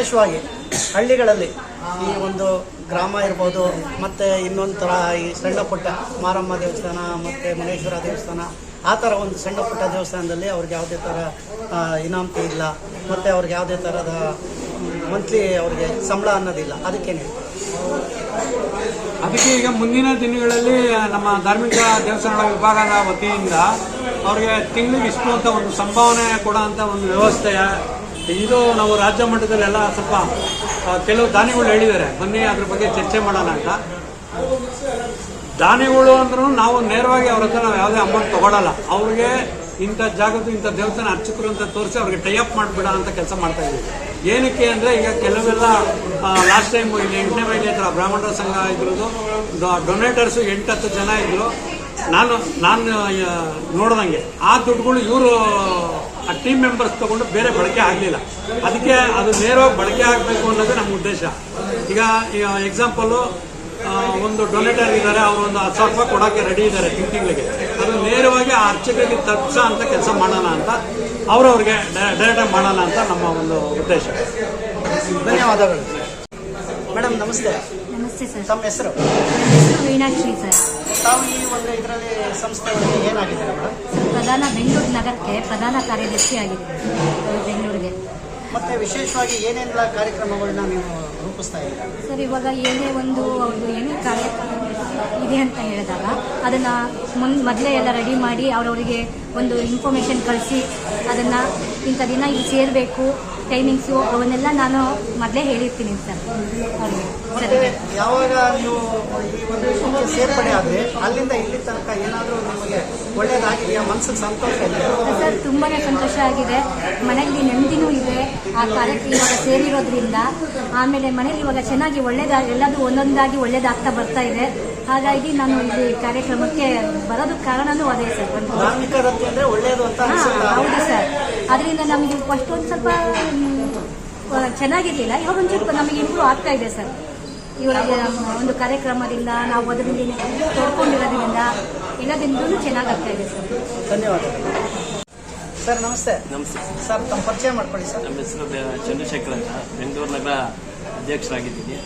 ವಿಶೇಷವಾಗಿ ಹಳ್ಳಿಗಳಲ್ಲಿ ಈ ಒಂದು ಗ್ರಾಮ ಇರ್ಬೋದು, ಮತ್ತು ಇನ್ನೊಂದು ಥರ ಈ ಸಣ್ಣ ಪುಟ್ಟ ಮಾರಮ್ಮ ದೇವಸ್ಥಾನ, ಮತ್ತು ಮುನೇಶ್ವರ ದೇವಸ್ಥಾನ, ಆ ಥರ ಒಂದು ಸಣ್ಣ ಪುಟ್ಟ ದೇವಸ್ಥಾನದಲ್ಲಿ ಅವ್ರಿಗೆ ಯಾವುದೇ ಥರ ಇನಾಮತಿ ಇಲ್ಲ, ಮತ್ತು ಅವ್ರಿಗೆ ಯಾವುದೇ ಥರದ ಮಂತ್ಲಿ ಅವ್ರಿಗೆ ಸಂಬಳ ಅನ್ನೋದಿಲ್ಲ. ಅದಕ್ಕೇನೆ ಅದಕ್ಕೆ ಈಗ ಮುಂದಿನ ದಿನಗಳಲ್ಲಿ ನಮ್ಮ ಧಾರ್ಮಿಕ ದೇವಸ್ಥಾನಗಳ ವಿಭಾಗದ ವತಿಯಿಂದ ಅವ್ರಿಗೆ ತಿಂಗಳಿಗೆ ಇಷ್ಟು ಅಂತ ಒಂದು ಸಂಭಾವನೆ ಕೊಡೋ ಅಂತ ಒಂದು ವ್ಯವಸ್ಥೆ ಇದು ನಾವು ರಾಜ್ಯ ಮಟ್ಟದಲ್ಲೆಲ್ಲ ಸ್ವಲ್ಪ ಕೆಲವು ದಾನಿಗಳು ಹೇಳಿದ್ದಾರೆ. ಬನ್ನಿ, ಅದ್ರ ಬಗ್ಗೆ ಚರ್ಚೆ ಮಾಡೋಣ ಅಂತ. ದಾನಿಗಳು ಅಂದ್ರೂ ನಾವು ನೇರವಾಗಿ ಅವ್ರ ಹತ್ರ ನಾವು ಯಾವುದೇ ಅಮೌಂಟ್ ತಗೊಳಲ್ಲ. ಅವ್ರಿಗೆ ಇಂಥ ಜಾಗದ ಇಂಥ ದೇವಸ್ಥಾನ ಅರ್ಚಕರು ಅಂತ ತೋರಿಸಿ ಅವ್ರಿಗೆ ಟೈ ಅಪ್ ಮಾಡಿಬಿಡ ಅಂತ ಕೆಲಸ ಮಾಡ್ತಾ ಇದ್ದೀವಿ. ಏನಕ್ಕೆ ಅಂದರೆ ಈಗ ಕೆಲವೆಲ್ಲ ಲಾಸ್ಟ್ ಟೈಮ್ ಇಲ್ಲಿ ಎಂಟನೇ ಮೈಲಿ ಹತ್ರ ಬ್ರಾಹ್ಮಣರ ಸಂಘ ಇದ್ರದ್ದು ಡೊನೇಟರ್ಸು ಎಂಟತ್ತು ಜನ ಇದ್ರು. ನಾನು ನಾನು ನೋಡ್ದಂಗೆ. ಆ ದುಡ್ಡುಗಳು ಇವರು ಆ ಟೀಮ್ ಮೆಂಬರ್ಸ್ ತಗೊಂಡು ಬೇರೆ ಬಳಕೆ ಆಗಲಿಲ್ಲ. ಅದಕ್ಕೆ ಅದು ನೇರವಾಗಿ ಬಳಕೆ ಆಗಬೇಕು ಅನ್ನೋದು ನಮ್ಮ ಉದ್ದೇಶ. ಈಗ ಎಕ್ಸಾಂಪಲು ಆ, ಒಂದು ಡೊನೇಟರ್ ಇದ್ದಾರೆ ಅವರು ಒಂದು ಹತ್ತು ಸಾವಿರ ರೂಪಾಯಿ ಕೊಡೋಕ್ಕೆ ರೆಡಿ ಇದ್ದಾರೆ ತಿಂಗ್ ತಿಂಗಳಿಗೆ. ಅದು ನೇರವಾಗಿ ಆ ಅರ್ಚಕರಿಗೆ ತಪ್ಸ ಅಂತ ಕೆಲಸ ಮಾಡೋಣ ಅಂತ ಅವರವ್ರಿಗೆ ಡೈರೆಕ್ಟಾಗಿ ಮಾಡೋಣ ಅಂತ ನಮ್ಮ ಒಂದು ಉದ್ದೇಶ. ಧನ್ಯವಾದಗಳು. ಮೇಡಮ್ ನಮಸ್ತೆ. ನಮಸ್ತೆ ಸರ್. ತಮ್ಮ ಹೆಸರು? ಮೀನಾಕ್ಷಿ ವೀಣಾಕ್ಷಿ ಸರ್. ತಾವು ಈ ಒಂದು ಇದರಲ್ಲಿ ಸಂಸ್ಥೆ ಏನಾಗಿದ್ದಾರೆ ಏನಾಗಿದ್ದೀರಾ ಮೇಡಮ್? ಪ್ರಧಾನ ಬೆಂಗಳೂರು ನಗರಕ್ಕೆ ಪ್ರಧಾನ ಕಾರ್ಯದರ್ಶಿ ಆಗಿದೆ ಬೆಂಗಳೂರಿಗೆ. ಮತ್ತೆ ವಿಶೇಷವಾಗಿ ಏನೆಲ್ಲ ಕಾರ್ಯಕ್ರಮಗಳನ್ನ ನೀವು ರೂಪಿಸ್ತಾ ಇದ್ದೀರಾ? ಸರ್ ಇವಾಗ ಏನೇ ಒಂದು ಅವ್ರದ್ದು ಏನೇ ಕಾರ್ಯಕ್ರಮ ಇದೆ ಅಂತ ಹೇಳಿದಾಗ ಅದನ್ನು ಮುನ್ ಮೊದಲೇ ಎಲ್ಲ ರೆಡಿ ಮಾಡಿ ಅವರವರಿಗೆ ಒಂದು ಇನ್ಫಾರ್ಮೇಷನ್ ಕಳಿಸಿ ಅದನ್ನು ಇಂಥ ದಿನ ಇಲ್ಲಿ ಸೇರಬೇಕು. ಟೈಮಿಂಗ್ಸು ಅವನ್ನೆಲ್ಲ ನಾನು ಮೊದಲೇ ಹೇಳಿರ್ತೀನಿ ಸರ್. ಅವರಿಗೆ. ಮತ್ತೆ ಯಾವಾಗ ನೀವು ಈ ಒಂದು ಇದಕ್ಕೆ ಸೇರ್ಪಡೆ ಆದರೆ ಅಲ್ಲಿಂದ ಇಲ್ಲಿ ತನಕ ಏನಾದರೂ ನಿಮಗೆ ಒಳ್ಳೇದಾಗಿದೆಯಾ ಮನಸ್ಸಿಗೆ ಸಂತೋಷ ಇದೆಯಾ ಸರ್ ತುಂಬಾ ಸಂತೋಷ ಆಗಿದೆ. ಮನೆಯಲ್ಲಿ ನೆಮ್ಮದಿನೂ ಇದೆ. ಆ ಕಾರ್ಯಕ್ಕೆ ಇವಾಗ ಸೇರಿರೋದ್ರಿಂದ ಆಮೇಲೆ ಮನೇಲಿ ಇವಾಗ ಚೆನ್ನಾಗಿ ಒಳ್ಳೇದಾಗ ಎಲ್ಲದು ಒಂದೊಂದಾಗಿ ಒಳ್ಳೇದಾಗ್ತಾ ಬರ್ತಾ ಇದೆ. ಹಾಗಾಗಿ ನಾನು ಇಲ್ಲಿ ಕಾರ್ಯಕ್ರಮಕ್ಕೆ ಬರೋದಕ್ಕೆ ಕಾರಣನೂ ಅದೇ ಸರ್. ಹೌದು ಸರ್. ಅದರಿಂದ ನಮಗೆ ಫಸ್ಟ್ ಒಂದು ಸ್ವಲ್ಪ ಚೆನ್ನಾಗಿರ್ಲಿಲ್ಲ. ಇವಾಗ ಸ್ವಲ್ಪ ನಮಗೆ ಇಂಪ್ರೂವ್ ಆಗ್ತಾ ಇದೆ ಸರ್. ಇವಾಗ ಒಂದು ಕಾರ್ಯಕ್ರಮದಿಂದ ನಾವು ಅದರಲ್ಲಿ ತೋಡ್ಕೊಂಡಿರೋದ್ರಿಂದ ಎಲ್ಲದಿಂದಲೂ ಚೆನ್ನಾಗಾಗ್ತಾ ಇದೆ ಸರ್. ಧನ್ಯವಾದ ಸರ್ ನಮಸ್ತೆ. ನಮಸ್ತೆ. ಸರ್ ತಮ್ಮ ಪರಿಚಯ ಮಾಡ್ಕೊಳ್ಳಿ ಸರ್. ನಮ್ಮ ಹೆಸರು ಬೆ- ಚಂದ್ರಶೇಖರ್ ಅಂತ. ಬೆಂಗಳೂರು ನಗರ ಅಧ್ಯಕ್ಷರಾಗಿದ್ದೀನಿ.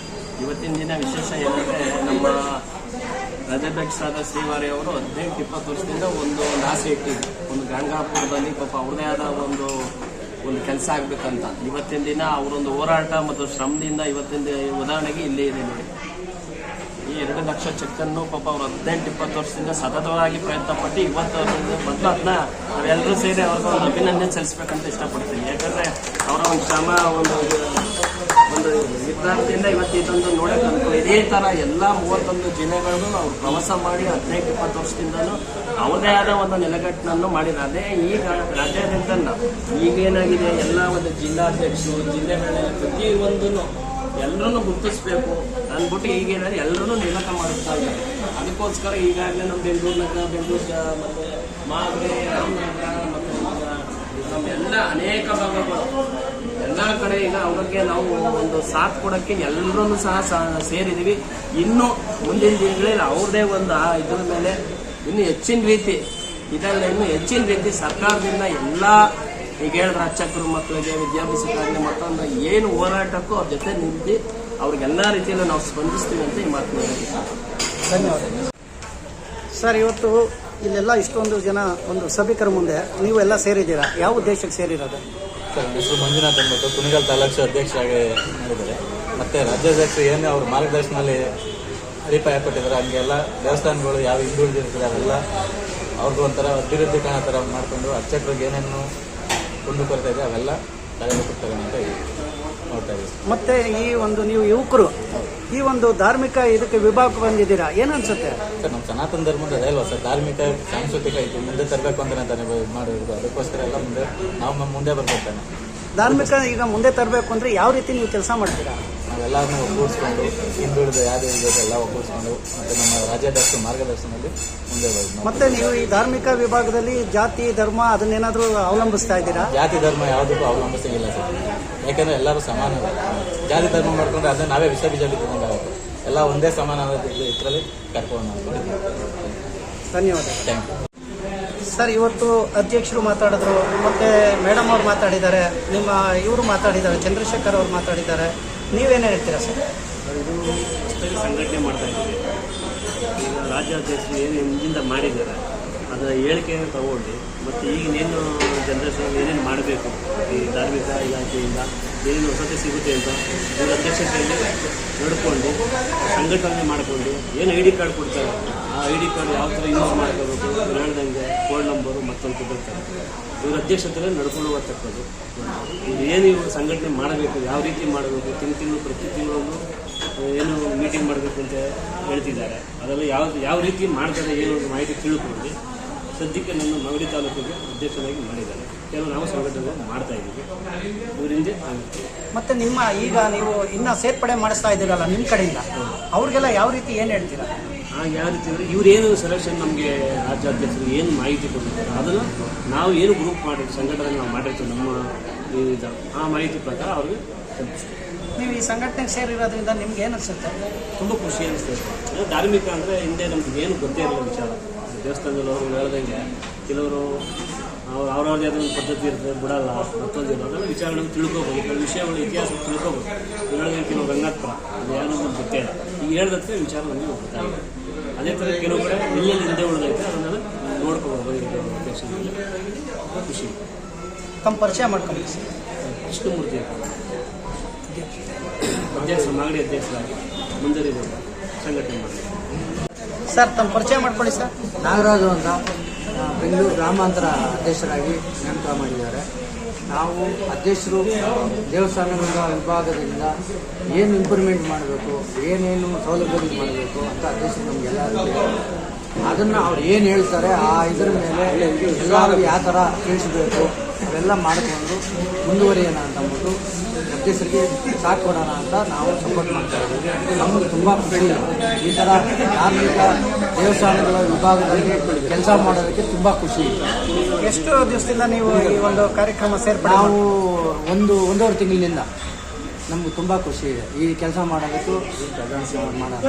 ಇವತ್ತಿನ ದಿನ ವಿಶೇಷ ಏನಂದರೆ ನಮ್ಮ ರಾಜ್ಯಾಧ್ಯಕ್ಷರಾದ ಶ್ರೀವಾರಿ ಅವರು ಹದಿನೆಂಟು ಇಪ್ಪತ್ತು ವರ್ಷದಿಂದ ಒಂದು ಒಂದು ಆಸೆ ಇಟ್ಟಿದ್ರು ಒಂದು ಗಂಗಾಪುರದಲ್ಲಿ ಪಾಪ ಅವ್ರದೇ ಆದ ಒಂದು ಒಂದು ಕೆಲಸ ಆಗ್ಬೇಕಂತ. ಇವತ್ತಿನ ದಿನ ಅವರೊಂದು ಹೋರಾಟ ಮತ್ತು ಶ್ರಮದಿಂದ ಇವತ್ತಿನ ಉದಾಹರಣೆಗೆ ಇಲ್ಲೇ ಇದೆ ನೋಡಿ. ಈ ಎರಡು ಲಕ್ಷ ಚೆಕ್ಕನ್ನು ಪಾಪ ಅವರು ಹದಿನೆಂಟು ಇಪ್ಪತ್ತು ವರ್ಷದಿಂದ ಸತತವಾಗಿ ಪ್ರಯತ್ನ ಪಟ್ಟು ಇವತ್ತು ಮೊದಲು ಅದನ್ನ ನಾವೆಲ್ಲರೂ ಸೇರಿ ಅವ್ರಿಗೆ ಒಂದು ಅಭಿನಂದನೆ ಸಲ್ಲಿಸ್ಬೇಕಂತ ಇಷ್ಟಪಡ್ತೀನಿ. ಯಾಕಂದ್ರೆ ಅವರ ಒಂದು ಶ್ರಮ, ಒಂದು ಒಂದು ನಿರ್ಧಾರದಿಂದ ಇವತ್ತು ಇದೊಂದು ನೋಡಕ್ಕೆ ಅನುಕೂಲ. ಇದೇ ಥರ ಎಲ್ಲ ಮೂವತ್ತೊಂದು ಜಿಲ್ಲೆಗಳನ್ನು ನಾವು ಪ್ರವಾಸ ಮಾಡಿ ಹದಿನೈದು, ಇಪ್ಪತ್ತು ವರ್ಷದಿಂದಲೂ ಅವರದೇ ಆದ ಒಂದು ನೆಲೆಗಟ್ಟನ್ನು ಮಾಡಿದ ಅದೇ ಈಗ ರಾಜ್ಯಾದ್ಯಂತ ಈಗೇನಾಗಿದೆ ಎಲ್ಲ ಒಂದು ಜಿಲ್ಲಾಧ್ಯಕ್ಷರು ಪ್ರತಿ ಪ್ರತಿಯೊಂದನ್ನು ಎಲ್ಲರನ್ನು ಗುರುತಿಸ್ಬೇಕು. ಅಂದ್ಬಿಟ್ಟು ಈಗೇನಾದ್ರೆ ಎಲ್ಲರೂ ನೇಮಕ ಮಾಡುತ್ತಾ ಇದ್ದಾರೆ. ಅದಕ್ಕೋಸ್ಕರ ಈಗಾಗಲೇ ನಮ್ಮ ಬೆಂಗಳೂರು ನಗರ, ಬೆಂಗಳೂರು ಮತ್ತೆ ಮಾಗ್ರೆ, ರಾಮನಗರ, ಮತ್ತು ನಮ್ಮ ಎಲ್ಲ ಅನೇಕ ಭಾಗಗಳು ಕಡೆ ಈಗ ಅವ್ರಿಗೆ ನಾವು ಒಂದು ಸಾಥ್ ಕೊಡೋಕ್ಕೆ ಎಲ್ಲರನ್ನೂ ಸಹ ಸೇರಿದ್ದೀವಿ. ಇನ್ನು ಮುಂದಿನ ದಿನಗಳಲ್ಲಿ ಅವ್ರದೇ ಒಂದು ಇದ್ರ ಮೇಲೆ ಇನ್ನು ಹೆಚ್ಚಿನ ರೀತಿ ಇದರಲ್ಲಿ ಇನ್ನೂ ಹೆಚ್ಚಿನ ರೀತಿ ಸರ್ಕಾರದಿಂದ ಎಲ್ಲ ಈಗ ಹೇಳಿದ್ರೆ ಅರ್ಚಕರು ಮಕ್ಕಳಿಗೆ ವಿದ್ಯಾಭ್ಯಾಸಕ್ಕಾಗಲಿ ಮತ್ತೊಂದು ಏನು ಹೋರಾಟಕ್ಕೂ ಅವ್ರ ಜೊತೆ ನಿಂತು ಅವ್ರಿಗೆಲ್ಲ ರೀತಿಯಲ್ಲೂ ನಾವು ಸ್ಪಂದಿಸ್ತೀವಿ ಅಂತ ಈ ಮಾತು ಧನ್ಯವಾದಗಳು. ಸರ್, ಇವತ್ತು ಇಲ್ಲೆಲ್ಲ ಇಷ್ಟೊಂದು ಜನ ಒಂದು ಸಭಿಕರ ಮುಂದೆ ನೀವು ಎಲ್ಲ ಸೇರಿದ್ದೀರಾ? ಯಾವ ಉದ್ದೇಶಕ್ಕೆ ಸೇರಿರೋದು? ಸರ್ ಹೆಸರು ಮಂಜುನಾಥ್ ಅಂದ್ಬಿಟ್ಟು ಕುಣಿಗಲ್ ತಾಲೂಕು ಅಧ್ಯಕ್ಷರಾಗಿ ಮಾಡಿದ್ದಾರೆ ಮತ್ತು ರಾಜ್ಯಾಧ್ಯಕ್ಷರು ಏನು ಅವ್ರ ಮಾರ್ಗದರ್ಶನದಲ್ಲಿ ಅಡಿಪಾಯ ಕೊಟ್ಟಿದ್ದಾರೆ ಹಂಗೆಲ್ಲ ದೇವಸ್ಥಾನಗಳು ಯಾವ ಹಿಂದುಳಿದಿರ್ತಾರೆ ಅವೆಲ್ಲ ಅವ್ರಿಗೂ ಒಂಥರ ಅಭಿವೃದ್ಧಿ ಕಾಣೋ ಥರ ಮಾಡಿಕೊಂಡು ಅರ್ಚಕರಿಗೆ ಏನೇನು ಕುಂದು ಕೊರತೆ ಇದೆ, ಅವೆಲ್ಲ ತಲೆಗೆ ತಗೋಣ ಅಂತ ನೋಡ್ತಾ ಇದ್ದೀವಿ ಮತ್ತೆ ಈ ಒಂದು ನೀವು ಯುವಕರು ಈ ಒಂದು ಧಾರ್ಮಿಕ ಇದಕ್ಕೆ ವಿಭಾಗ ಬಂದಿದ್ದೀರಾ? ಏನು ಅನ್ಸುತ್ತೆ? ಸರ್ ನಮ್ಮ ಸನಾತನ ಧರ್ಮದ ಅದೇ ಅಲ್ವಾ ಸರ್? ಧಾರ್ಮಿಕ ಸಾಂಸ್ಕೃತಿಕ ಇದು ಮುಂದೆ ತರಬೇಕು ಅಂತ ಅಂತಾನೆ ಮಾಡಿರೋದು ಅದಕ್ಕೋಸ್ಕರ ಎಲ್ಲ ಮುಂದೆ ನಾವು ಮುಂದೆ ಬರ್ಬೇಕಾನೆ ಧಾರ್ಮಿಕ ಈಗ ಮುಂದೆ ತರಬೇಕು ಅಂದ್ರೆ ಯಾವ ರೀತಿ ನೀವು ಕೆಲಸ ಮಾಡ್ತೀರಾ? ನಾವೆಲ್ಲರನ್ನೂ ಒಗ್ಗೂಡಿಸ್ಕೊಂಡು ಹಿಂದುಳಿದ ಯಾವ್ದು ಎಲ್ಲ ಒಗ್ಗೂಡಿಸ್ಕೊಂಡು ಮತ್ತು ನಮ್ಮ ರಾಜ್ಯಾಧ್ಯಕ್ಷ ಮಾರ್ಗದರ್ಶನದಲ್ಲಿ ಮುಂದೆ ಬರೋದು. ಮತ್ತೆ ನೀವು ಈ ಧಾರ್ಮಿಕ ವಿಭಾಗದಲ್ಲಿ ಜಾತಿ ಧರ್ಮ ಅದನ್ನೇನಾದರೂ ಅವಲಂಬಿಸ್ತಾ ಇದ್ದೀರಾ? ಜಾತಿ ಧರ್ಮ ಯಾವುದಕ್ಕೂ ಅವಲಂಬಿಸಂಗಿಲ್ಲ ಸರ್. ಯಾಕಂದ್ರೆ ಎಲ್ಲರೂ ಸಮಾನ ಜಾತಿ ಧರ್ಮ ಮಾಡ್ಕೊಂಡ್ರೆ ಅದನ್ನ ನಾವೇ ವಿಷ ಬೀಜ ಬಿತ್ತಂಗೆ ಎಲ್ಲ ಒಂದೇ ಸಮಾನ ಇದರಲ್ಲಿ ಕರ್ಕೊಂಡು ಧನ್ಯವಾದ. ಥ್ಯಾಂಕ್ ಯು ಸರ್ ಇವತ್ತು ಅಧ್ಯಕ್ಷರು ಮಾತಾಡಿದ್ರು ಮತ್ತೆ ಮೇಡಮ್ ಅವ್ರು ಮಾತಾಡಿದ್ದಾರೆ ನಿಮ್ಮ ಇವರು ಮಾತಾಡಿದ್ದಾರೆ ಚಂದ್ರಶೇಖರ್ ಅವ್ರು ಮಾತಾಡಿದ್ದಾರೆ. ನೀವೇನು ಹೇಳ್ತೀರಾ ಸರ್? ಇದು ಸಂಘಟನೆ ಮಾಡ್ತಾ ಇದ್ದೀವಿ. ಈಗ ರಾಜ್ಯಾಧ್ಯಕ್ಷರು ಏನು ಹಿಂದಿಂದ ಮಾಡಿದ್ದಾರೆ? ಅದರ ಹೇಳಿಕೆಯನ್ನು ತಗೊಂಡು ಮತ್ತು ಈಗಿನೇನು ಜನರೇಷನ್ ಏನೇನು ಮಾಡಬೇಕು? ಈ ಧಾರ್ಮಿಕ ಇಲಾಖೆಯಿಂದ ಏನೇನು ವಸತಿ ಸಿಗುತ್ತೆ ಅಂತ ಇವ್ರ ಅಧ್ಯಕ್ಷತೆಯಲ್ಲಿ ನೋಡಿಕೊಂಡು ಸಂಘಟನೆ ಮಾಡಿಕೊಂಡು ಏನು ಐ ಡಿ ಕಾರ್ಡ್ ಕೊಡ್ತಾರೆ? ಆ ಐ ಡಿ ಕಾರ್ಡ್ ಯಾವ ಥರ ಯೂಸ್ ಮಾಡ್ಕೋಬೇಕು? ಹೇಳ್ದಂಗೆ ಫೋನ್ ನಂಬರು ಮತ್ತೊಂದು ಕೊಟ್ಟಿರ್ತಾರೆ ಇವ್ರ ಅಧ್ಯಕ್ಷತೆಯಲ್ಲಿ ನಡ್ಕೊಂಡು ಇವ್ರು ಏನು ಇವರು ಸಂಘಟನೆ ಮಾಡಬೇಕು? ಯಾವ ರೀತಿ ಮಾಡಬೇಕು? ತಿಂಗಳು ತಿಂಗಳು, ಪ್ರತಿ ತಿಂಗಳೊಂದು ಏನು ಮೀಟಿಂಗ್ ಮಾಡಬೇಕು ಅಂತ ಹೇಳ್ತಿದ್ದಾರೆ. ಅದೆಲ್ಲ ಯಾವ ಯಾವ ರೀತಿ ಮಾಡ್ತಾರೆ ಏನು ಮಾಹಿತಿ ತಿಳ್ಕೊಂಡು ಸದ್ಯಕ್ಕೆ ನನ್ನ ಮಗಡಿ ತಾಲೂಕಿಗೆ ಉದ್ದೇಶವಾಗಿ ಮಾಡಿದ್ದಾರೆ. ಕೆಲವು ನಾವು ಸಂಘಟನೆ ಮಾಡ್ತಾ ಇದ್ದೀವಿ. ಇವರಿಂದ ಆಗುತ್ತೆ. ಮತ್ತೆ ನಿಮ್ಮ ಈಗ ನೀವು ಇನ್ನ ಸೇರ್ಪಡೆ ಮಾಡಿಸ್ತಾ ಇದ್ದೀರಲ್ಲ ನಿಮ್ಮ ಕಡೆಯಿಂದ ಅವ್ರಿಗೆಲ್ಲ ಯಾವ ರೀತಿ ಏನು ಹೇಳ್ತೀರಾ? ಆ ಯಾವ ರೀತಿ ಅಂದರೆ ಇವ್ರು ಏನು ಸೆಲೆಕ್ಷನ್ ನಮಗೆ ರಾಜ್ಯಾಧ್ಯಕ್ಷರು ಏನು ಮಾಹಿತಿ ಕೊಟ್ಟಿದ್ದಾರೆ ಅದನ್ನು ನಾವು ಏನು ಗ್ರೂಪ್ ಮಾಡಿ ಸಂಘಟನೆ ನಾವು ಮಾಡಿರ್ತೀವಿ ನಮ್ಮ ಇದು ಆ ಮಾಹಿತಿ ಪ್ರಕಾರ ಅವ್ರಿಗೆ ತಲುಪಿಸ್ತೀವಿ. ನೀವು ಈ ಸಂಘಟನೆಗೆ ಸೇರಿರೋದ್ರಿಂದ ನಿಮ್ಗೆ ಏನು ಅನಿಸುತ್ತೆ? ತುಂಬ ಖುಷಿ ಅನಿಸ್ತದೆ. ಧಾರ್ಮಿಕ ಅಂದರೆ ಹಿಂದೆ ನಮ್ಗೆ ಏನು ಗೊತ್ತೇ ಇರಲಿಲ್ಲ ವಿಚಾರ. ದೇವಸ್ಥಾನದಲ್ಲಿ ಅವರು ಹೇಳ್ದಂಗೆ ಕೆಲವರು ಅವ್ರು ಅವ್ರವ್ರದೇ ಆದ ಒಂದು ಪದ್ಧತಿ ಇರ್ತದೆ ಬಿಡಲ್ಲ ಮತ್ತೊಂದು ಅದೆಲ್ಲ ವಿಚಾರಗಳನ್ನು ತಿಳ್ಕೊಬೋದು. ಕೆಲವು ವಿಷಯಗಳು ಇತಿಹಾಸ ತಿಳ್ಕೊಬೋದು. ಹೇಳ್ದಂಗೆ ಕೆಲವು ರಂಗತ್ವ ಅದು ಏನೋ ಒಂದು ಗೊತ್ತೇ ಇಲ್ಲ. ಈಗ ಹೇಳ್ದತ್ತೆ ವಿಚಾರ ನಮಗೆ ಗೊತ್ತಾಗಿದೆ ಅದೇ ಥರ ಕೆಲವು ಕಡೆ ಎಲ್ಲೆಲ್ಲಿ ಹಿಂದೆ ಉಳಿದೈತೆ ಅದನ್ನೆಲ್ಲ ನೋಡ್ಕೋಬೋದು ಈಗ ಖುಷಿ. ತಮ್ಮ ಪರಿಚಯ ಮಾಡ್ಕೊಂಡು ಕೃಷ್ಣಮೂರ್ತಿ ಅಧ್ಯಕ್ಷ ಮಾಗಡಿ ಅಧ್ಯಕ್ಷರಾಗಿ ಮುಂದುವರಿಬೋದು ಸಂಘಟನೆ ಮಾಡಿ ಸರ್ ತಮ್ಮ ಪರಿಚಯ ಮಾಡ್ಕೊಳ್ಳಿ ಸರ್. ನಾಗರಾಜು ಅಂತ ಬೆಂಗಳೂರು ಗ್ರಾಮಾಂತರ ಅಧ್ಯಕ್ಷರಾಗಿ ನೇಮಕ ಮಾಡಿದ್ದಾರೆ. ನಾವು ಅಧ್ಯಕ್ಷರು ದೇವಸ್ಥಾನಗಳ ವಿಭಾಗದಿಂದ ಏನು ಇಂಪ್ರೂವ್ಮೆಂಟ್ ಮಾಡಬೇಕು, ಏನೇನು ಸೌಲಭ್ಯಗಳು ಮಾಡಬೇಕು ಅಂತ ಅಧ್ಯಕ್ಷರು ನಮಗೆಲ್ಲರಿಗೂ ಅದನ್ನು ಅವ್ರು ಏನು ಹೇಳ್ತಾರೆ, ಆ ಇದರ ಮೇಲೆ ಎಲ್ಲರಿಗೂ ಯಾವ ಥರ ತಿಳಿಸ್ಬೇಕು, ಅವೆಲ್ಲ ಮಾಡಿಕೊಂಡು ಮುಂದುವರಿಯೋಣ ಅಂತ ಅಂದ್ಬಿಟ್ಟು ಅಧ್ಯಕ್ಷರಿಗೆ ಸಾಥ್ ಕೊಡೋಣ ಅಂತ ನಾವು ಸಪೋರ್ಟ್ ಮಾಡ್ತಾ ಇದ್ದೀವಿ. ನಮಗೆ ತುಂಬ ಖುಷಿ. ಈ ಥರ ಧಾರ್ಮಿಕ ದೇವಸ್ಥಾನಗಳ ವಿಭಾಗದಲ್ಲಿ ಕೆಲಸ ಮಾಡೋದಕ್ಕೆ ತುಂಬ ಖುಷಿ. ಇದೆ ಎಷ್ಟು ದಿವಸದಿಂದ ನೀವು ಈ ಒಂದು ಕಾರ್ಯಕ್ರಮ ಸೇರ್ಪಡೆ ನಾವು ಒಂದು ಒಂದೂವರೆ ತಿಂಗಳಿನಿಂದ ನಮ್ಗೆ ತುಂಬ ಖುಷಿ ಇದೆ. ಈ ಕೆಲಸ ಮಾಡೋದಕ್ಕೂ ಮಾಡೋದು